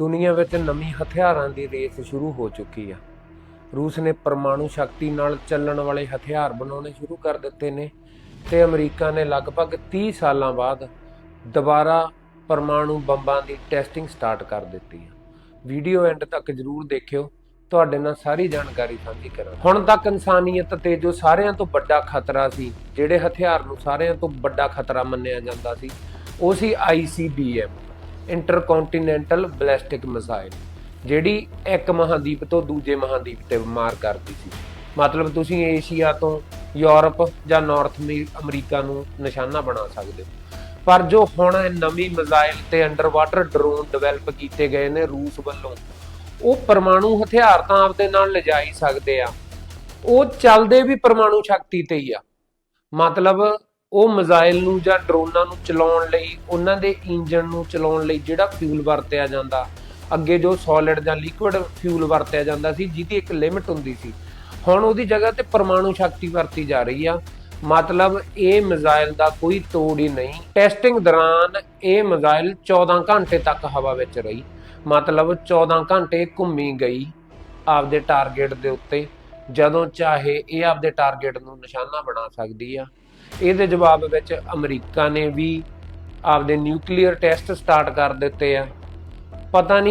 ਦੁਨੀਆ ਵਿੱਚ ਨਵੀਂ ਹਥਿਆਰਾਂ ਦੀ ਰੇਸ ਸ਼ੁਰੂ ਹੋ ਚੁੱਕੀ ਆ। ਰੂਸ ਨੇ ਪਰਮਾਣੂ ਸ਼ਕਤੀ ਨਾਲ ਚੱਲਣ ਵਾਲੇ ਹਥਿਆਰ ਬਣਾਉਣੇ ਸ਼ੁਰੂ ਕਰ ਦਿੱਤੇ ਨੇ ਤੇ ਅਮਰੀਕਾ ਨੇ ਲਗਭਗ 30 ਸਾਲਾਂ ਬਾਅਦ ਦੁਬਾਰਾ ਪਰਮਾਣੂ ਬੰਬਾਂ ਦੀ ਟੈਸਟਿੰਗ ਸਟਾਰਟ ਕਰ ਦਿੱਤੀ ਆ। ਵੀਡੀਓ ਐਂਡ ਤੱਕ ਜਰੂਰ ਦੇਖਿਓ। ਤੁਹਾਡੇ ਨਾਲ ਸਾਰੀ ਜਾਣਕਾਰੀ ਸਾਂਝੀ ਕਰਾਂ ਹੁਣ ਤੱਕ ਇਨਸਾਨੀਅਤ ਤੇ ਜੋ ਸਾਰਿਆਂ ਤੋਂ ਵੱਡਾ ਖਤਰਾ ਸੀ, ਜਿਹੜੇ ਹਥਿਆਰ ਨੂੰ ਸਾਰਿਆਂ ਤੋਂ ਵੱਡਾ ਖਤਰਾ ਮੰਨਿਆ ਜਾਂਦਾ ਸੀ, ਉਹ ਸੀ ICBM ਇੰਟਰਕੌਂਟੀਨੈਂਟਲ ਬੈਲਿਸਟਿਕ ਮਿਸਾਈਲ, ਜਿਹੜੀ ਇੱਕ ਮਹਾਦੀਪ ਤੋਂ ਦੂਜੇ ਮਹਾਦੀਪ ਤੇ ਮਾਰ ਕਰਦੀ ਸੀ। ਮਤਲਬ ਤੁਸੀਂ ਏਸ਼ੀਆ ਤੋਂ ਯੂਰਪ ਜਾਂ ਨਾਰਥ ਅਮੀ- ਅਮਰੀਕਾ ਨੂੰ ਨਿਸ਼ਾਨਾ ਬਣਾ ਸਕਦੇ ਹੋ। ਪਰ ਜੋ ਹੁਣ ਨਵੀਂ ਮਿਜ਼ਾਈਲ ਤੇ ਅੰਡਰ ਵਾਟਰ ਡਰੋਨ ਡਿਵੈਲਪ ਕੀਤੇ ਗਏ ਨੇ ਰੂਸ ਵੱਲੋਂ, ਉਹ ਪਰਮਾਣੂ ਹਥਿਆਰ ਤਾਂ ਆਪਦੇ ਨਾਲ ਲਿਜਾਈ ਸਕਦੇ ਆ। ਉਹ ਚੱਲਦੇ ਵੀ ਪਰਮਾਣੂ ਸ਼ਕਤੀ ਤੇ ਹੀ ਆ। ਮਤਲਬ ਉਹ ਮਿਜ਼ਾਈਲ ਨੂੰ ਜਾਂ ਡਰੋਨਾਂ ਨੂੰ ਚਲਾਉਣ ਲਈ, ਉਹਨਾਂ ਦੇ ਇੰਜਨ ਨੂੰ ਚਲਾਉਣ ਲਈ ਜਿਹੜਾ ਫਿਊਲ ਵਰਤਿਆ ਜਾਂਦਾ, ਅੱਗੇ ਜੋ ਸੋਲਿਡ ਜਾਂ ਲਿਕੁਇਡ ਫਿਊਲ ਵਰਤਿਆ ਜਾਂਦਾ ਸੀ, ਜਿਹਦੀ ਇੱਕ ਲਿਮਿਟ ਹੁੰਦੀ ਸੀ। ਹੁਣ ਉਹਦੀ ਜਗ੍ਹਾ ਤੇ ਪਰਮਾਣੂ ਸ਼ਕਤੀ ਵਰਤੀ ਜਾ ਰਹੀ ਆ। ਮਤਲਬ ਇਹ ਮਿਜ਼ਾਈਲ ਦਾ ਕੋਈ ਤੋੜ ਹੀ ਨਹੀਂ। ਟੈਸਟਿੰਗ ਦੌਰਾਨ ਇਹ ਮਿਜ਼ਾਈਲ 14 ਘੰਟੇ ਤੱਕ ਹਵਾ ਵਿੱਚ ਰਹੀ। ਮਤਲਬ 14 ਘੰਟੇ ਘੁੰਮੀ ਗਈ ਆਪਦੇ ਟਾਰਗੇਟ ਦੇ ਉੱਤੇ, ਜਦੋਂ ਚਾਹੇ ਇਹ ਆਪਦੇ ਟਾਰਗੇਟ ਨੂੰ ਨਿਸ਼ਾਨਾ ਬਣਾ ਸਕਦੀ ਆ। ਇਹਦੇ ਜਵਾਬ ਵਿੱਚ ਅਮਰੀਕਾ ਨੇ ਵੀ ਆਪਦੇ ਨਿਊਕਲੀਅਰ ਟੈਸਟ ਸਟਾਰਟ ਕਰ ਦਿੱਤੇ ਆ। ਪਤਾ ਨਹੀਂ